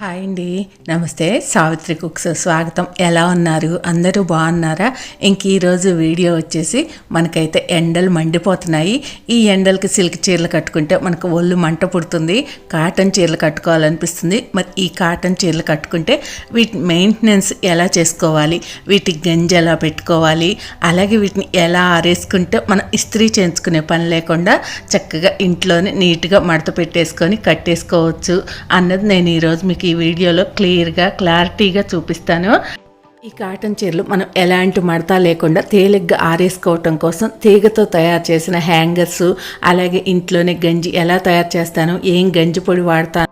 Hi అండి. నమస్తే. Savitri cooks స్వాగతం. ఎలా ఉన్నారు? అందరూ బాగున్నారా? ఇంక ఈరోజు వీడియో వచ్చేసి మనకైతే ఎండలు మండిపోతున్నాయి. ఈ ఎండలకి సిల్క్ చీరలు కట్టుకుంటే మనకు ఒళ్ళు మంట పుడుతుంది. కాటన్ చీరలు కట్టుకోవాలనిపిస్తుంది. మరి ఈ కాటన్ చీరలు కట్టుకుంటే వీటి మెయింటెనెన్స్ ఎలా చేసుకోవాలి? వీటికి గంజి ఎలా పెట్టుకోవాలి? అలాగే వీటిని ఎలా ఆరేసుకుంటే మనం ఇస్త్రీ చేయించుకునే పని లేకుండా చక్కగా ఇంట్లోనే నీట్గా మడత పెట్టేసుకొని కట్టేసుకోవచ్చు అన్నది నేను ఈరోజు మీకు ఈ వీడియోలో క్లియర్గా క్లారిటీగా చూపిస్తాను. ఈ కాటన్ చీరలు మనం ఎలాంటి మడత లేకుండా తేలిగ్గా ఆరేసుకోవటం కోసం తీగతో తయారు చేసిన హ్యాంగర్స్ అలాగే ఇంట్లోనే గంజి ఎలా తయారు చేస్తాను ఏం గంజి పొడి వాడతాను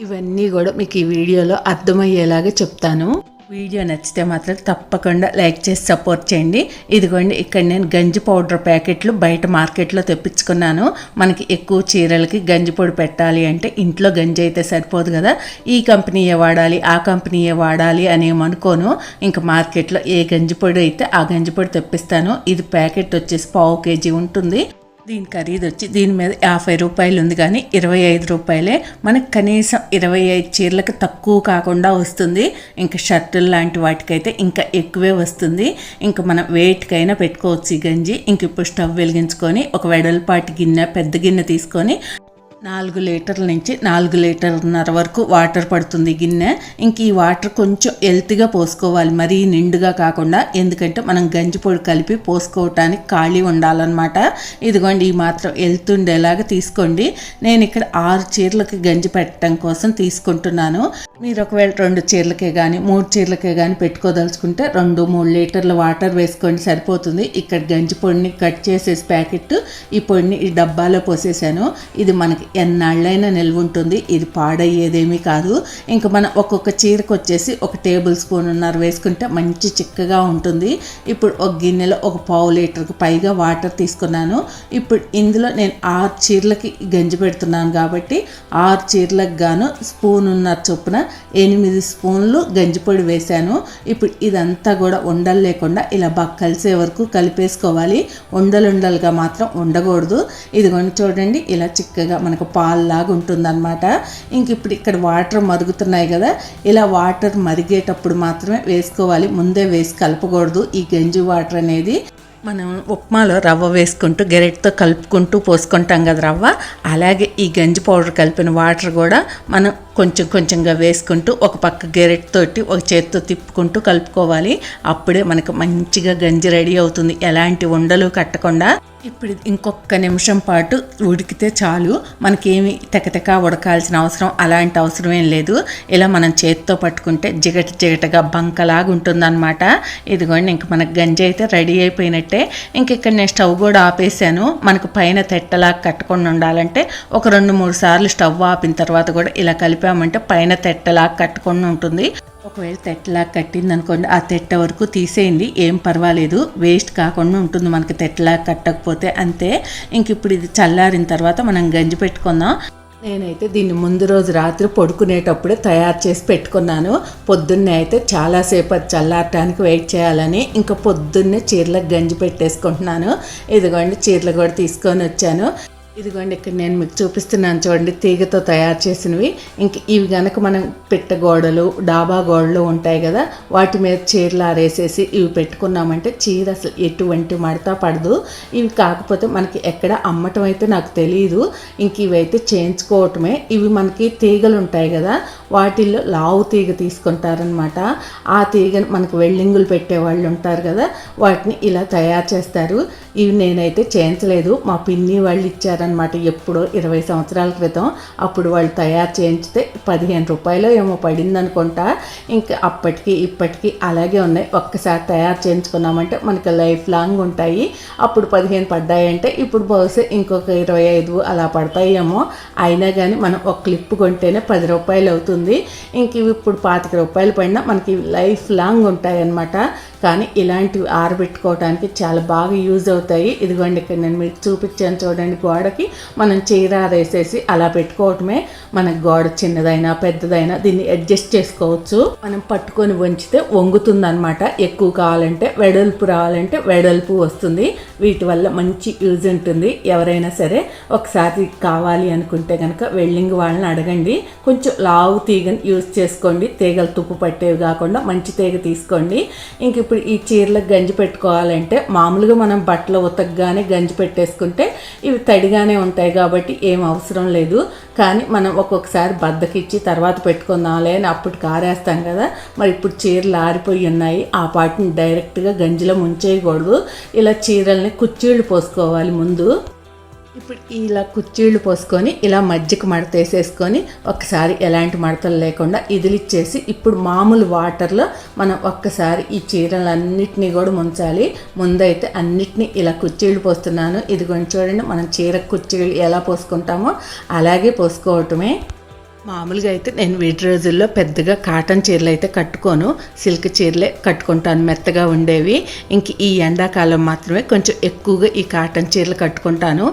ఇవన్నీ కూడా మీకు ఈ వీడియోలో అర్థమయ్యేలాగా చెప్తాను. వీడియో నచ్చితే మాత్రం తప్పకుండా లైక్ చేసి సపోర్ట్ చేయండి. ఇదిగోండి ఇక్కడ నేను గంజి పౌడర్ ప్యాకెట్లు బయట మార్కెట్లో తెప్పించుకున్నాను. మనకి ఎక్కువ చీరలకి గంజి పొడి పెట్టాలి అంటే ఇంట్లో గంజి అయితే సరిపోదు కదా. ఈ కంపెనీయే వాడాలి ఆ కంపెనీయే వాడాలి అని ఏమనుకోను ఇంకా మార్కెట్లో ఏ గంజి పొడి అయితే ఆ గంజి పొడి తెప్పిస్తాను ఇది ప్యాకెట్ వచ్చేసి పావు కేజీ ఉంటుంది. దీని ఖరీదు వచ్చి దీని మీద యాభై రూపాయలు ఉంది కానీ ఇరవై ఐదు రూపాయలే. మనకు కనీసం ఇరవై ఐదు చీరలకు తక్కువ కాకుండా వస్తుంది. ఇంకా షర్టులు లాంటి వాటికైతే ఇంకా ఎక్కువే వస్తుంది. ఇంకా మనం వెయిట్కైనా పెట్టుకోవచ్చు ఈ గంజి. ఇంక ఇప్పుడు స్టవ్ వెలిగించుకొని ఒక వెడల్పాటి గిన్నె పెద్ద గిన్నె తీసుకొని నాలుగు లీటర్ల నుంచి నాలుగు లీటర్న్నర వరకు వాటర్ పడుతుంది గిన్నె. ఇంక ఈ వాటర్ కొంచెం హెల్త్గా పోసుకోవాలి. మరీ నిండుగా కాకుండా ఎందుకంటే మనం గంజి పొడి కలిపి పోసుకోవటానికి ఖాళీ ఉండాలన్నమాట. ఇదిగోండి ఈ మాత్రం హెల్త్ ఉండేలాగా తీసుకోండి. నేను ఇక్కడ ఆరు చీరలకు గంజి పెట్టడం కోసం తీసుకుంటున్నాను. మీరు ఒకవేళ రెండు చీరలకే కానీ మూడు చీరలకే కానీ పెట్టుకోదలుచుకుంటే రెండు మూడు లీటర్ల వాటర్ వేసుకోండి సరిపోతుంది. ఇక్కడ గంజి పొడిని కట్ చేసేసి ప్యాకెట్ ఈ పొడిని ఈ డబ్బాలో పోసేసాను. ఇది మనకి ఎన్నాళ్ళైనా నిల్వ ఉంటుంది. ఇది పాడయ్యేదేమీ కాదు. ఇంకా మనం ఒక్కొక్క చీరకు వచ్చేసి ఒక టేబుల్ స్పూన్ ఉన్నారు వేసుకుంటే మంచి చిక్కగా ఉంటుంది. ఇప్పుడు ఒక గిన్నెలో ఒక పావు లీటర్కి పైగా వాటర్ తీసుకున్నాను. ఇప్పుడు ఇందులో నేను ఆరు చీరలకి గంజి పెడుతున్నాను కాబట్టి ఆరు చీరలకు గాను స్పూన్ ఉన్నారు చొప్పున ఎనిమిది స్పూన్లు గంజిపొడి వేశాను. ఇప్పుడు ఇదంతా కూడా ఉండలు లేకుండా ఇలా బాగా కలిసే వరకు కలిపేసుకోవాలి. ఉండలుండలుగా మాత్రం ఉండకూడదు. ఇదిగోండి చూడండి ఇలా చిక్కగా మనకు పాల్లాగా ఉంటుందన్నమాట. ఇంక ఇప్పుడు ఇక్కడ వాటర్ మరుగుతున్నాయి కదా ఇలా వాటర్ మరిగేటప్పుడు మాత్రమే వేసుకోవాలి. ముందే వేసి కలపకూడదు ఈ గంజి వాటర్ అనేది. మనం ఉప్మాలో రవ్వ వేసుకుంటూ గెరెట్తో కలుపుకుంటూ పోసుకుంటాం కదా రవ్వ. అలాగే ఈ గంజి పౌడర్ కలిపిన వాటర్ కూడా మనం కొంచెం కొంచెంగా వేసుకుంటూ ఒక పక్క గెరెట్ తోటి ఒక చేత్తో తిప్పుకుంటూ కలుపుకోవాలి. అప్పుడే మనకు మంచిగా గంజి రెడీ అవుతుంది. ఎలాంటి ఉండలు కట్టకుండా. ఇప్పుడు ఇంకొక నిమిషం పాటు ఉడికితే చాలు. మనకేమి తెకతెక ఉడకాల్సిన అవసరం అలాంటి అవసరం ఏం లేదు. ఇలా మనం చేతితో పట్టుకుంటే జిగట జిగటగా బంకలాగా ఉంటుందన్నమాట. ఇదిగోండి ఇంక మనకు గంజి అయితే రెడీ అయిపోయినట్టే. ఇంక ఇక్కడ నేను స్టవ్ కూడా ఆపేసాను మనకు పైన తెట్టలాగా కట్టకుండా ఉండాలంటే ఒక రెండు మూడు సార్లు స్టవ్ ఆపిన తర్వాత కూడా ఇలా కలిపామంటే పైన తెట్టలాగా కట్టకుండా ఉంటుంది. ఒకవేళ తెట్టలా కట్టిందనుకోండి ఆ తెట్ట వరకు తీసేయండి ఏం పర్వాలేదు వేస్ట్ కాకుండా ఉంటుంది మనకి తెట్టలా కట్టకపోతే అంతే. ఇంక ఇప్పుడు ఇది చల్లారిన తర్వాత మనం గంజి పెట్టుకుందాం. నేనైతే దీన్ని ముందు రోజు రాత్రి పడుకునేటప్పుడే తయారు చేసి పెట్టుకున్నాను. పొద్దున్నే అయితే చాలాసేపు అది చల్లారటానికి వెయిట్ చేయాలని ఇంకా పొద్దున్నే చీరలకు గంజి పెట్టేసుకుంటున్నాను. ఇదిగోండి చీరలు కూడా తీసుకొని వచ్చాను. ఇదిగోండి ఇక్కడ నేను మీకు చూపిస్తున్నాను చూడండి తీగతో తయారు చేసినవి. ఇంక ఇవి కనుక మనం పెట్ట గోడలు డాబా గోడలు ఉంటాయి కదా వాటి మీద చీరలు ఆరేసేసి ఇవి పెట్టుకున్నామంటే చీర అసలు ఎటువంటి మడత పడదు. ఇవి కాకపోతే మనకి ఎక్కడ అమ్మటం అయితే నాకు తెలియదు ఇంక ఇవైతే చేయించుకోవటమే. ఇవి మనకి తీగలు ఉంటాయి కదా వాటిల్లో లావు తీగ తీసుకుంటారనమాట ఆ తీగను మనకు వెల్డింగులు పెట్టే వాళ్ళు ఉంటారు కదా వాటిని ఇలా తయారు చేస్తారు. ఇవి నేనైతే చేయించలేదు. మా పిన్ని వాళ్ళు ఇచ్చారు అనమాట ఎప్పుడో ఇరవై సంవత్సరాల క్రితం అప్పుడు వాళ్ళు తయారు చేయించితే పదిహేను రూపాయలు ఏమో పడింది అనుకుంటా ఇంకా అప్పటికి ఇప్పటికి అలాగే ఉన్నాయి. ఒక్కసారి తయారు చేయించుకున్నామంటే మనకి లైఫ్ లాంగ్ ఉంటాయి. అప్పుడు పదిహేను పడ్డాయంటే ఇప్పుడు బహుశా ఇంకొక ఇరవై ఐదు అలా పడతాయేమో. అయినా కానీ మనం ఒక క్లిప్ కొంటేనే పది రూపాయలు అవుతుంది. ఇంక ఇవి ఇప్పుడు పాతిక రూపాయలు పడినా మనకి లైఫ్ లాంగ్ ఉంటాయి అన్నమాట కానీ ఇలాంటివి ఆరబెట్టుకోవడానికి చాలా బాగా యూజ్ అవుతాయి. ఇదిగోండి ఇక్కడ నేను మీకు చూపించాను చూడండి గోడకి. మనం చీర ఆరేసేసి అలా పెట్టుకోవటమే మన గోడ చిన్నదైనా పెద్దదైనా దీన్ని అడ్జస్ట్ చేసుకోవచ్చు. మనం పట్టుకొని వంచితే వంగుతుంది అనమాట ఎక్కువ కావాలంటే వెడల్పు రావాలంటే వెడల్పు వస్తుంది. వీటి వల్ల మంచి యూజ్ ఉంటుంది. ఎవరైనా సరే ఒకసారి కావాలి అనుకుంటే కనుక వెల్డింగ్ వాళ్ళని అడగండి. కొంచెం లావు తీగని యూజ్ చేసుకోండి. తీగలు తుప్పు పట్టేవి కాకుండా మంచి తీగ తీసుకోండి. ఇంక ఇప్పుడు ఇప్పుడు ఈ చీరలకు గంజి పెట్టుకోవాలంటే మామూలుగా మనం బట్టలు ఉతకగానే గంజి పెట్టేసుకుంటే ఇవి తడిగానే ఉంటాయి కాబట్టి ఏం అవసరం లేదు. కానీ మనం ఒక్కొక్కసారి బద్దకిచ్చి తర్వాత పెట్టుకుందాంలే అని అప్పుడు కారేస్తాం కదా. మరి ఇప్పుడు చీరలు ఆరిపోయి ఉన్నాయి. ఆ పాటిని డైరెక్ట్గా గంజిలో ముంచేయకూడదు. ఇలా చీరల్ని కుర్చీళ్ళు పోసుకోవాలి ముందు. ఇప్పుడు ఇలా కుర్చీళ్ళు పోసుకొని ఇలా మజ్జిగ మడత వేసేసుకొని ఒకసారి ఎలాంటి మడతలు లేకుండా ఇదిలిచ్చేసి ఇప్పుడు మామూలు వాటర్లో మనం ఒక్కసారి ఈ చీరలన్నిటినీ కూడా ముంచాలి. ముందైతే అన్నిటినీ ఇలా కుర్చీళ్ళు పోస్తున్నాను. ఇది కొంచెం చూడండి మనం చీర కుర్చీళ్ళు ఎలా పోసుకుంటామో అలాగే పోసుకోవటమే. మామూలుగా అయితే నేను వీటి రోజుల్లో పెద్దగా కాటన్ చీరలు అయితే కట్టుకోను. సిల్క్ చీరలే కట్టుకుంటాను మెత్తగా ఉండేవి. ఇంక ఈ ఎండాకాలం మాత్రమే కొంచెం ఎక్కువగా ఈ కాటన్ చీరలు కట్టుకుంటాను.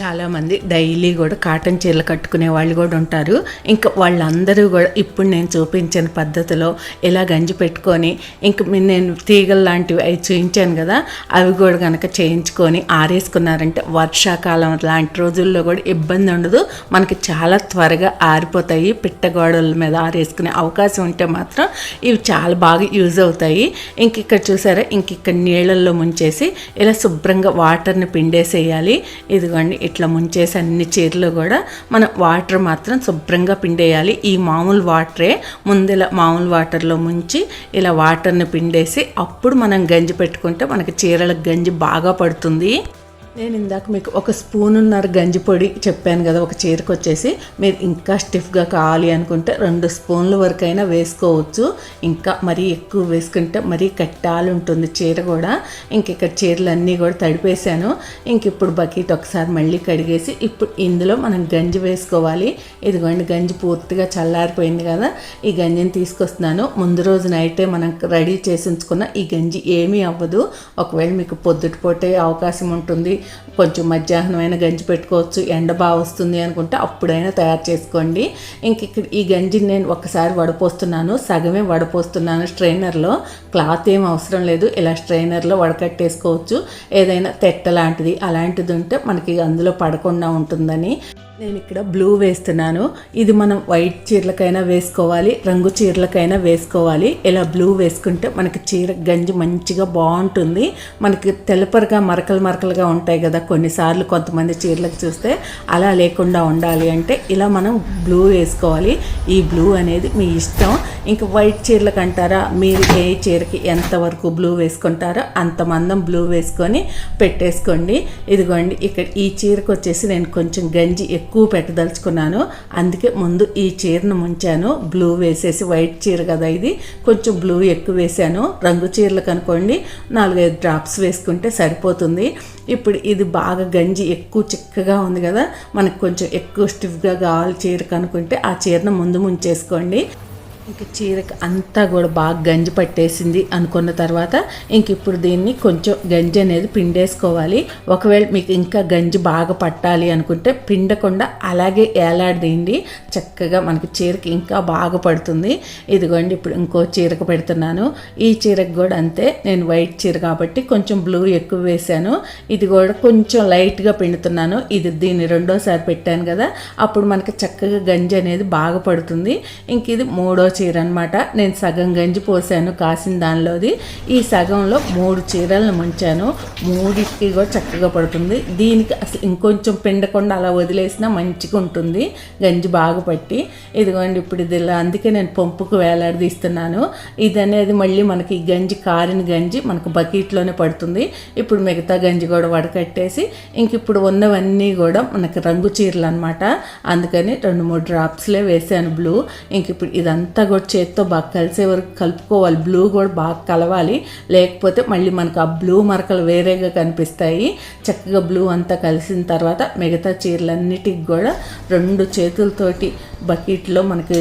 చాలామంది డైలీ కూడా కాటన్ చీరలు కట్టుకునే వాళ్ళు కూడా ఉంటారు. ఇంకా వాళ్ళందరూ కూడా ఇప్పుడు నేను చూపించిన పద్ధతిలో ఇలా గంజి పెట్టుకొని ఇంక నేను తీగలు లాంటివి అవి చూపించాను కదా అవి కూడా కనుక చేయించుకొని ఆరేసుకున్నారంటే వర్షాకాలం లాంటి రోజుల్లో కూడా ఇబ్బంది ఉండదు. మనకి చాలా త్వరగా ఆరిపోతాయి పిట్టగోడల మీద ఆరేసుకునే అవకాశం ఉంటే మాత్రం ఇవి చాలా బాగా యూజ్ అవుతాయి. ఇంక ఇక్కడ చూసారా ఇంక ఇక్కడ నీళ్ళల్లో ముంచేసి ఇలా శుభ్రంగా వాటర్ని పిండేసేయాలి. ఇదిగోండి ఇట్లా ముంచేసి అన్ని చీరలు కూడా మనం వాటర్ మాత్రం శుభ్రంగా పిండేయాలి. ఈ మామూలు వాటరే ముందు మామూలు వాటర్లో ముంచి ఇలా వాటర్ని పిండేసి అప్పుడు మనం గంజి పెట్టుకుంటే మనకి చీరలకు గంజి బాగా పడుతుంది. నేను ఇందాక మీకు ఒక స్పూనున్నర గంజి పొడి చెప్పాను కదా ఒక చీరకు వచ్చేసి మీరు ఇంకా స్టిఫ్గా కావాలి అనుకుంటే రెండు స్పూన్ల వరకు అయినా వేసుకోవచ్చు. ఇంకా మరీ ఎక్కువ వేసుకుంటే మరీ కట్టాలి ఉంటుంది చీర కూడా. ఇంక ఇక్కడ చీరలు అన్నీ కూడా తడిపేశాను. ఇంక ఇప్పుడు బకెట్ ఒకసారి మళ్ళీ కడిగేసి ఇప్పుడు ఇందులో మనం గంజి వేసుకోవాలి. ఇదిగోండి గంజి పూర్తిగా చల్లారిపోయింది కదా. ఈ గంజిని తీసుకొస్తున్నాను. ముందు రోజు నైటే మనం రెడీ చేసి ఉంచుకున్న ఈ గంజి ఏమీ అవ్వదు. ఒకవేళ మీకు పొద్దుటిపోటే అవకాశం ఉంటుంది. కొంచెం మధ్యాహ్నమైన గంజి పెట్టుకోవచ్చు ఎండ బాగా వస్తుంది అనుకుంటే అప్పుడైనా తయారు చేసుకోండి. ఇంక ఇక్కడ ఈ గంజిని నేను ఒకసారి వడపోస్తున్నాను. సగమే వడపోస్తున్నాను స్ట్రైనర్లో. క్లాత్ ఏం అవసరం లేదు. ఇలా స్ట్రైనర్లో వడకట్టేసుకోవచ్చు. ఏదైనా తెట్ట లాంటిది అలాంటిది ఉంటే మనకి అందులో పడకుండా ఉంటుందని. నేను ఇక్కడ బ్లూ వేస్తున్నాను. ఇది మనం వైట్ చీరలకైనా వేసుకోవాలి రంగు చీరలకైనా వేసుకోవాలి. ఇలా బ్లూ వేసుకుంటే మనకి చీర గంజి మంచిగా బాగుంటుంది. మనకి తెల్లపరగా మరకలు మరకలుగా ఉంటాయి కదా. కొన్నిసార్లు కొంతమంది చీరలకు చూస్తే అలా లేకుండా ఉండాలి అంటే ఇలా మనం బ్లూ వేసుకోవాలి. ఈ బ్లూ అనేది మీ ఇష్టం. ఇంకా వైట్ చీరలకు అంటారా? మీరు ఏ చీరకి ఎంతవరకు బ్లూ వేసుకుంటారో అంత మందం బ్లూ వేసుకొని పెట్టేసుకోండి. ఇదిగోండి ఇక్కడ ఈ చీరకు వచ్చేసి నేను కొంచెం గంజి ఎక్కువ ఎక్కువ పెట్టదలుచుకున్నాను. అందుకే ముందు ఈ చీరను ముంచాను. బ్లూ వేసేసి వైట్ చీర కదా ఇది. కొంచెం బ్లూ ఎక్కువ వేసాను. రంగు చీరలకు అనుకోండి నాలుగైదు డ్రాప్స్ వేసుకుంటే సరిపోతుంది. ఇప్పుడు ఇది బాగా గంజి ఎక్కువ చిక్కగా ఉంది కదా. మనకు కొంచెం ఎక్కువ స్టిఫ్గా కావాలి చీర కనుకుంటే ఆ చీరను ముందు ముంచేసుకోండి. ఇంక చీరకి అంతా కూడా బాగా గంజి పట్టేసింది అనుకున్న తర్వాత ఇంక ఇప్పుడు దీన్ని కొంచెం గంజి అనేది పిండేసుకోవాలి. ఒకవేళ మీకు ఇంకా గంజి బాగా పట్టాలి అనుకుంటే పిండకుండా అలాగే ఏలాడదీయండి. చక్కగా మనకి చీరకి ఇంకా బాగా పడుతుంది. ఇదిగోండి ఇప్పుడు ఇంకో చీరకు పెడుతున్నాను. ఈ చీరకు కూడా అంతే. నేను వైట్ చీర కాబట్టి కొంచెం బ్లూ ఎక్కువ వేశాను. ఇది కూడా కొంచెం లైట్గా పిండుతున్నాను. ఇది దీన్ని రెండోసారి పెట్టాను కదా. అప్పుడు మనకి చక్కగా గంజి అనేది బాగా పడుతుంది. ఇంక ఇది మూడో చీర అనమాట నేను సగం గంజి పోసాను కాసిన దానిలోది. ఈ సగంలో మూడు చీరలను ముంచాను. మూడింటికి కూడా చక్కగా పడుతుంది. దీనికి అసలు ఇంకొంచెం పిండకుండా అలా వదిలేసినా మంచిగా ఉంటుంది. గంజి బాగా పట్టి. ఇదిగోండి ఇప్పుడు ఇది ఇలా అందుకే నేను పంపుకు వేలాడదీస్తున్నాను. ఇది అనేది మళ్ళీ మనకి ఈ గంజి కారిన గంజి మనకు బకెట్లోనే పడుతుంది. ఇప్పుడు మిగతా గంజి కూడా వడకట్టేసి ఇంక ఇప్పుడు ఉన్నవన్నీ కూడా మనకి రంగు చీరలు అనమాట అందుకని రెండు మూడు డ్రాప్స్లే వేసాను బ్లూ. ఇంక ఇప్పుడు ఇదంతా కూడా చేత్తో బాగా కలిసే వరకు కలుపుకోవాలి. బ్లూ కూడా బాగా కలవాలి. లేకపోతే మళ్ళీ మనకు ఆ బ్లూ మరకలు వేరేగా కనిపిస్తాయి. చక్కగా బ్లూ అంతా కలిసిన తర్వాత మిగతా చీరలన్నిటికి కూడా రెండు చేతులతోటి బకెట్లో మనకి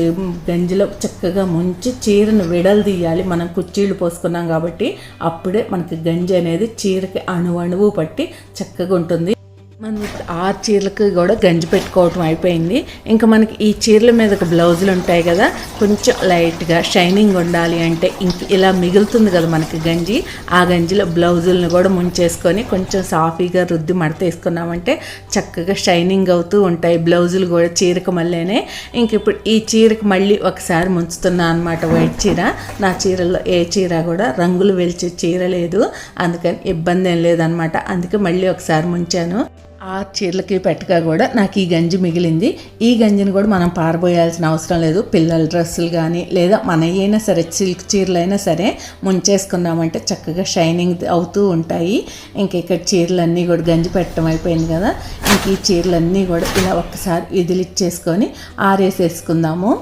గంజిలో చక్కగా ముంచి చీరను విడలు మనం కుర్చీలు పోసుకున్నాం కాబట్టి అప్పుడే మనకి గంజి అనేది చీరకి అణువణువు పట్టి చక్కగా ఉంటుంది. మనం ఆరు చీరలకు కూడా గంజి పెట్టుకోవటం అయిపోయింది. ఇంకా మనకి ఈ చీరల మీద ఒక బ్లౌజులు ఉంటాయి కదా కొంచెం లైట్గా షైనింగ్ ఉండాలి అంటే ఇంక ఇలా మిగులుతుంది కదా మనకి గంజి. ఆ గంజిలో బ్లౌజులను కూడా ముంచేసుకొని కొంచెం సాఫీగా రుద్ది మడత వేసుకున్నామంటే చక్కగా షైనింగ్ అవుతూ ఉంటాయి బ్లౌజులు కూడా చీరకు మళ్ళీనే. ఇంక ఇప్పుడు ఈ చీరకు మళ్ళీ ఒకసారి ముంచుతున్నా అనమాట వైట్ చీర. నా చీరలో ఏ చీర కూడా రంగులు వెలిచే చీర లేదు. అందుకని ఇబ్బంది ఏం లేదనమాట అందుకే మళ్ళీ ఒకసారి ముంచాను. ఆ చీరలకి పెట్టగా కూడా నాకు ఈ గంజి మిగిలింది. ఈ గంజిని కూడా మనం పారబోయాల్సిన అవసరం లేదు. పిల్లల డ్రెస్సులు కానీ లేదా మన అయినా సరే సిల్క్ చీరలు అయినా సరే ముంచేసుకున్నామంటే చక్కగా షైనింగ్ అవుతూ ఉంటాయి. ఇంక ఇక్కడ చీరలన్నీ కూడా గంజి పెట్టడం అయిపోయింది కదా. ఇంక ఈ చీరలన్నీ కూడా ఇలా ఒక్కసారి ఇదిలిచ్చేసుకొని ఆరేసేసుకుందాము.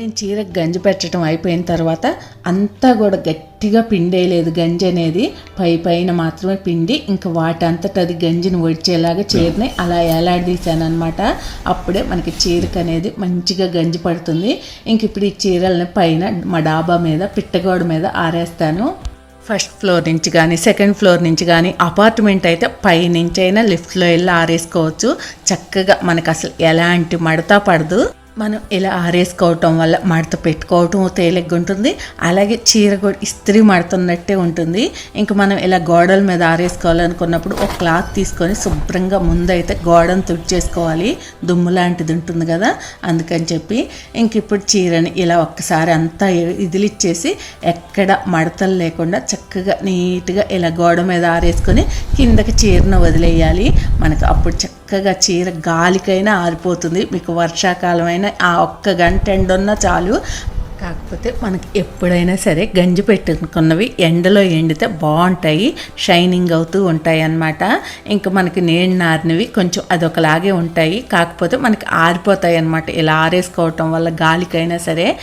నేను చీరకు గంజి పెట్టడం అయిపోయిన తర్వాత అంతా కూడా గట్టిగా పిండేయలేదు గంజి అనేది. పై పైన మాత్రమే పిండి ఇంకా వాటంతట అది గంజిని ఒడిచేలాగా చీరని అలా ఏలాడదీశాను అనమాట అప్పుడే మనకి చీరక అనేది మంచిగా గంజి పడుతుంది. ఇంక ఇప్పుడు ఈ చీరల్ని పైన మా డాబా మీద పిట్టగోడ మీద ఆరేస్తాను. ఫస్ట్ ఫ్లోర్ నుంచి కానీ సెకండ్ ఫ్లోర్ నుంచి కానీ అపార్ట్మెంట్ అయితే పై నుంచి అయినా లిఫ్ట్లో వెళ్ళి ఆరేసుకోవచ్చు. చక్కగా మనకు అసలు ఎలాంటి మడత పడదు. మనం ఇలా ఆరేసుకోవటం వల్ల మడత పెట్టుకోవటం తేలిగ్గా ఉంటుంది అలాగే చీర కూడా ఇస్త్రీ మడుతున్నట్టే ఉంటుంది. ఇంకా మనం ఇలా గోడల మీద ఆరేసుకోవాలనుకున్నప్పుడు ఒక క్లాత్ తీసుకొని శుభ్రంగా ముందైతే గోడను తుడిచేసుకోవాలి దుమ్ము లాంటిది ఉంటుంది కదా అందుకని చెప్పి ఇంక ఇప్పుడు చీరని ఇలా ఒక్కసారి అంతా ఇదిలిచ్చేసి ఎక్కడ మడతలు లేకుండా చక్కగా నీట్గా ఇలా గోడ మీద ఆరేసుకొని కిందకి చీరను వదిలేయాలి. మనకు అప్పుడు చక్కగా చీర గాలికైనా ఆరిపోతుంది. మీకు వర్షాకాలం అయినా ఆ ఒక్క గంట ఎండున్నా చాలు. కాకపోతే మనకి ఎప్పుడైనా సరే గంజి పెట్టుకున్నవి ఎండలో ఎండితే బాగుంటాయి. షైనింగ్ అవుతూ ఉంటాయి అన్నమాట ఇంకా మనకి నీళ్ళు నారినవి కొంచెం అదొకలాగే ఉంటాయి. కాకపోతే మనకి ఆరిపోతాయి అన్నమాట ఇలా ఆరేసుకోవటం వల్ల గాలికైనా సరే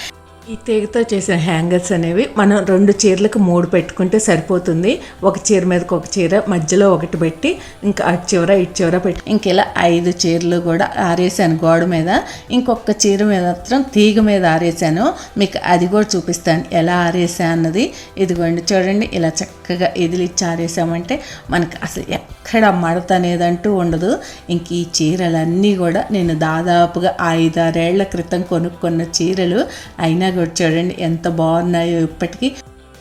ఈ తీగతో చేసిన హ్యాంగర్స్ అనేవి మనం రెండు చీరలకు మూడు పెట్టుకుంటే సరిపోతుంది. ఒక చీర మీదకి ఒక చీర మధ్యలో ఒకటి పెట్టి ఇంకా అటు చివర ఇటు చివర పెట్టి. ఇంక ఇలా ఐదు చీరలు కూడా ఆరేసాను గోడ మీద. ఇంకొక చీర మీద మాత్రం తీగ మీద ఆరేసాను. మీకు అది కూడా చూపిస్తాను ఎలా ఆరేసా అన్నది. ఇదిగోండి చూడండి ఇలా చక్కగా ఎదిలిచ్చి ఆరేసామంటే మనకి అసలు ఎక్కడ మడత అనేదంటూ ఉండదు. ఇంక ఈ చీరలన్నీ కూడా నేను దాదాపుగా ఐదారేళ్ళ క్రితం కొనుక్కున్న చీరలు. అయినా కూడా చూడండి ఎంత బాగున్నాయో ఇప్పటికీ.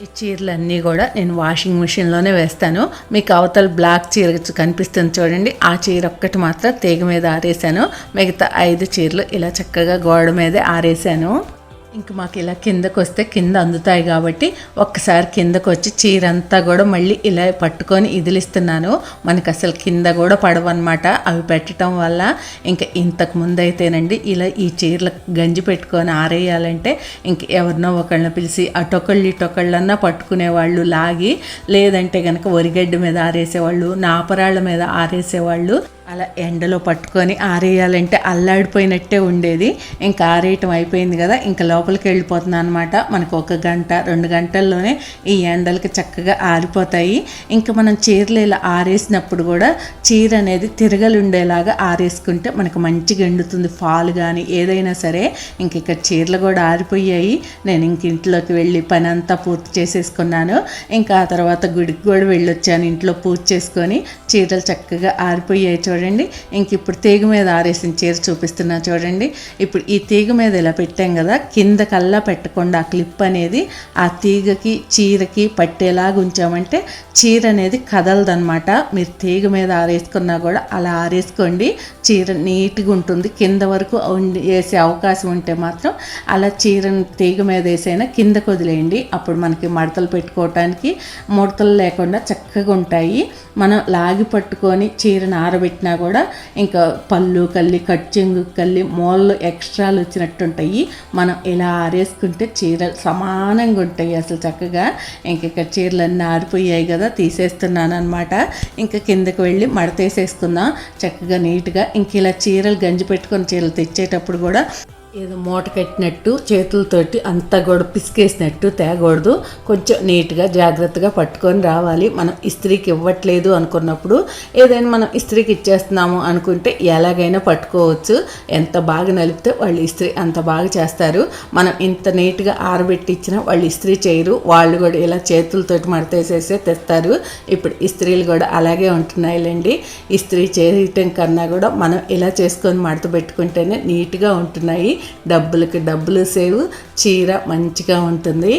ఈ చీరలన్నీ కూడా నేను వాషింగ్ మిషన్లోనే వేస్తాను. మీకు అవతల బ్లాక్ చీర కనిపిస్తుంది చూడండి. ఆ చీర ఒక్కటి మాత్రం తీగ మీద ఆరేసాను. మిగతా ఐదు చీరలు ఇలా చక్కగా గోడ మీదే ఆరేసాను. ఇంక మాకు ఇలా కిందకు వస్తే కింద అందుతాయి కాబట్టి ఒక్కసారి కిందకు వచ్చి చీర అంతా కూడా మళ్ళీ ఇలా పట్టుకొని ఇదిలిస్తున్నాను. మనకు అసలు కింద కూడా పడవన్నమాట. అవి పెట్టడం వల్ల ఇంకా ఇంతకు ముందు అయితేనండి ఇలా ఈ చీరలు గంజి పెట్టుకొని ఆరేయాలంటే ఇంక ఎవరినో ఒకళ్ళని పిలిచి అటొకళ్ళు ఇటొకళ్ళన్నా పట్టుకునేవాళ్ళు లాగి లేదంటే కనుక వరిగడ్డ మీద ఆరేసేవాళ్ళు నాపరాళ్ళ మీద ఆరేసేవాళ్ళు అలా ఎండలో పట్టుకొని ఆరేయాలంటే అల్లాడిపోయినట్టే ఉండేది. ఇంకా ఆరేయటం అయిపోయింది కదా ఇంకా లోపలికి వెళ్ళిపోతున్నాను అనమాట మనకు ఒక గంట రెండు గంటల్లోనే ఈ ఎండలకి చక్కగా ఆరిపోతాయి. ఇంకా మనం చీరలు ఇలా ఆరేసినప్పుడు కూడా చీర అనేది తిరగలు ఉండేలాగా ఆరేసుకుంటే మనకు మంచిగా ఎండుతుంది. ఫాల్ కానీ ఏదైనా సరే ఇంక ఇక్కడ చీరలు కూడా ఆరిపోయాయి. నేను ఇంక ఇంట్లోకి వెళ్ళి పని అంతా పూర్తి చేసేసుకున్నాను. ఇంకా ఆ తర్వాత గుడికి కూడా వెళ్ళొచ్చాను. ఇంట్లో పూజ చేసుకొని చీరలు చక్కగా ఆరిపోయాయి చూడండి. ఇంక ఇప్పుడు తీగ మీద ఆరేసిన చీర చూపిస్తున్నా చూడండి. ఇప్పుడు ఈ తీగ మీద ఇలా పెట్టాం కదా కింద కల్లా పెట్టకుండా ఆ క్లిప్ అనేది ఆ తీగకి చీరకి పట్టేలాగా ఉంచామంటే చీర అనేది కదలదనమాట మీరు తీగ మీద ఆరేసుకున్నా కూడా అలా ఆరేసుకోండి. చీర నీట్గా ఉంటుంది. కింద వరకు వేసే అవకాశం ఉంటే మాత్రం అలా చీరను తీగ మీద వేసైనా కిందకు వదిలేయండి. అప్పుడు మనకి మడతలు పెట్టుకోవటానికి ముడతలు లేకుండా చక్కగా ఉంటాయి. మనం లాగి పట్టుకొని చీరను ఆరబెట్టిన కూడా ఇంకా పళ్ళు కల్లి కట్చెంగు కల్లి మోళ్ళు ఎక్స్ట్రాలు వచ్చినట్టు ఉంటాయి మనం ఇలా ఆరేసుకుంటే చీరలు సమానంగా ఉంటాయి అసలు చక్కగా. ఇంక ఇక్కడ చీరలు అన్నీ ఆరిపోయాయి కదా తీసేస్తున్నాను అనమాట ఇంకా కిందకి వెళ్ళి మడతేసేసుకుందాం. చక్కగా నీట్గా ఇంక ఇలా చీరలు గంజి పెట్టుకొని చీరలు తెచ్చేటప్పుడు కూడా ఏదో మూట కట్టినట్టు చేతులతోటి అంతా కూడా పిసికేసినట్టు తేగూడదు. కొంచెం నీట్గా జాగ్రత్తగా పట్టుకొని రావాలి. మనం ఇస్త్రీకి ఇవ్వట్లేదు అనుకున్నప్పుడు ఏదైనా మనం ఇస్త్రీకి ఇచ్చేస్తున్నాము అనుకుంటే ఎలాగైనా పట్టుకోవచ్చు. ఎంత బాగా నలిపితే వాళ్ళు ఇస్త్రీ అంత బాగా చేస్తారు. మనం ఇంత నీట్గా ఆరబెట్టి ఇచ్చినా వాళ్ళు ఇస్త్రీ చేయరు. వాళ్ళు కూడా ఇలా చేతులతోటి మడతేసేసే తెస్తారు. ఇప్పుడు ఇస్త్రీలు కూడా అలాగే ఉంటున్నాయిలేండి. ఇస్త్రీ చేయటం కన్నా కూడా మనం ఇలా చేసుకొని మడత పెట్టుకుంటేనే నీట్గా ఉంటున్నాయి. డబ్బులకి డబ్బులు సేవ్ చీర మంచిగా ఉంటుంది.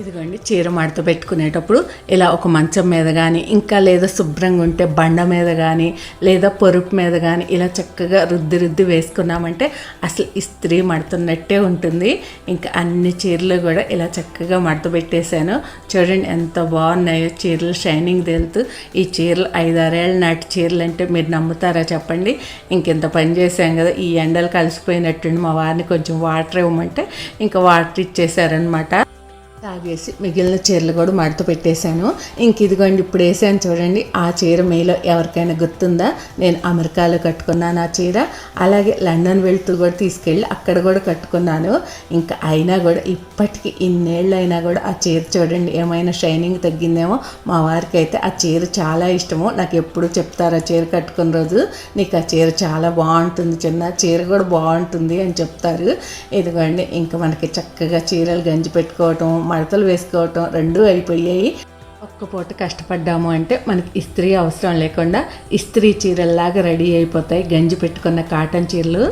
ఇదిగోండి చీర మడత పెట్టుకునేటప్పుడు ఇలా ఒక మంచం మీద కానీ ఇంకా లేదా శుభ్రంగా ఉంటే బండ మీద కానీ లేదా పొరుపు మీద కానీ ఇలా చక్కగా రుద్ది రుద్ది వేసుకున్నామంటే అసలు ఇస్త్రీ మడుతున్నట్టే ఉంటుంది. ఇంకా అన్ని చీరలు కూడా ఇలా చక్కగా మడత పెట్టేశాను. చూడండి ఎంత బాగున్నాయో చీరలు షైనింగ్ తేలుతూ. ఈ చీరలు ఐదారేళ్ళ నాటి చీరలు అంటే మీరు నమ్ముతారా చెప్పండి. ఇంకెంత పని చేశాం కదా ఈ ఎండలు కలిసిపోయినట్టుండి మా వారిని కొంచెం వాటర్ ఇవ్వమంటే ఇంకా వాటర్ ఇచ్చేసారనమాట తాగేసి మిగిలిన చీరలు కూడా మడత పెట్టేశాను. ఇంక ఇదిగోండి ఇప్పుడు వేసాను చూడండి ఆ చీర మీలో ఎవరికైనా గుర్తుందా? నేను అమెరికాలో కట్టుకున్నాను ఆ చీర. అలాగే లండన్ వెళ్తూ కూడా తీసుకెళ్ళి అక్కడ కూడా కట్టుకున్నాను. ఇంకా అయినా కూడా ఇప్పటికీ ఇన్నేళ్ళు అయినా కూడా ఆ చీర చూడండి ఏమైనా షైనింగ్ తగ్గిందేమో. మా వారికి అయితే ఆ చీర చాలా ఇష్టము. నాకు ఎప్పుడు చెప్తారు ఆ చీర కట్టుకున్న రోజు నీకు ఆ చీర చాలా బాగుంటుంది చిన్న చీర కూడా బాగుంటుంది అని చెప్తారు. ఇదిగోండి ఇంకా మనకి చక్కగా చీరలు గంజి పెట్టుకోవటం మడతలు వేసుకోవటం రెండూ అయిపోయాయి. ఒక్క పూట కష్టపడ్డాము అంటే మనకి ఇస్త్రీ అవసరం లేకుండా ఇస్త్రీ చీరల్లాగా రెడీ అయిపోతాయి. గంజి పెట్టుకున్న కాటన్ చీరలు.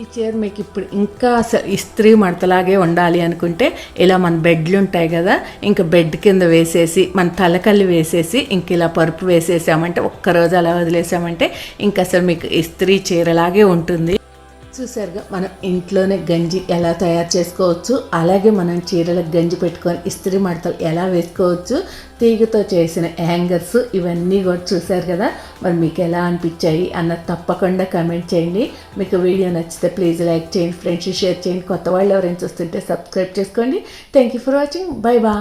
ఈ చీర మీకు ఇప్పుడు ఇంకా అసలు ఇస్త్రీ మడతలాగే ఉండాలి అనుకుంటే ఇలా మన బెడ్లు ఉంటాయి కదా ఇంకా బెడ్ కింద వేసేసి మన తలకల్లి వేసేసి ఇంక ఇలా పరుపు వేసేసామంటే ఒక్కరోజు అలా వదిలేసామంటే ఇంకా అసలు మీకు ఇస్త్రీ చీరలాగే ఉంటుంది. చూసారుగా మనం ఇంట్లోనే గంజి ఎలా తయారు చేసుకోవచ్చు అలాగే మనం చీరలకు గంజి పెట్టుకొని ఇస్త్రీ మడతలు ఎలా వేసుకోవచ్చు తీగతో చేసిన హ్యాంగర్స్ ఇవన్నీ కూడా చూసారు కదా. మరి మీకు ఎలా అనిపించాయి అన్నది తప్పకుండా కమెంట్ చేయండి. మీకు వీడియో నచ్చితే ప్లీజ్ లైక్ చేయండి ఫ్రెండ్స్ షేర్ చేయండి. కొత్త వాళ్ళు ఎవరైనా చూస్తుంటే సబ్స్క్రైబ్ చేసుకోండి. Thank you for watching bye బా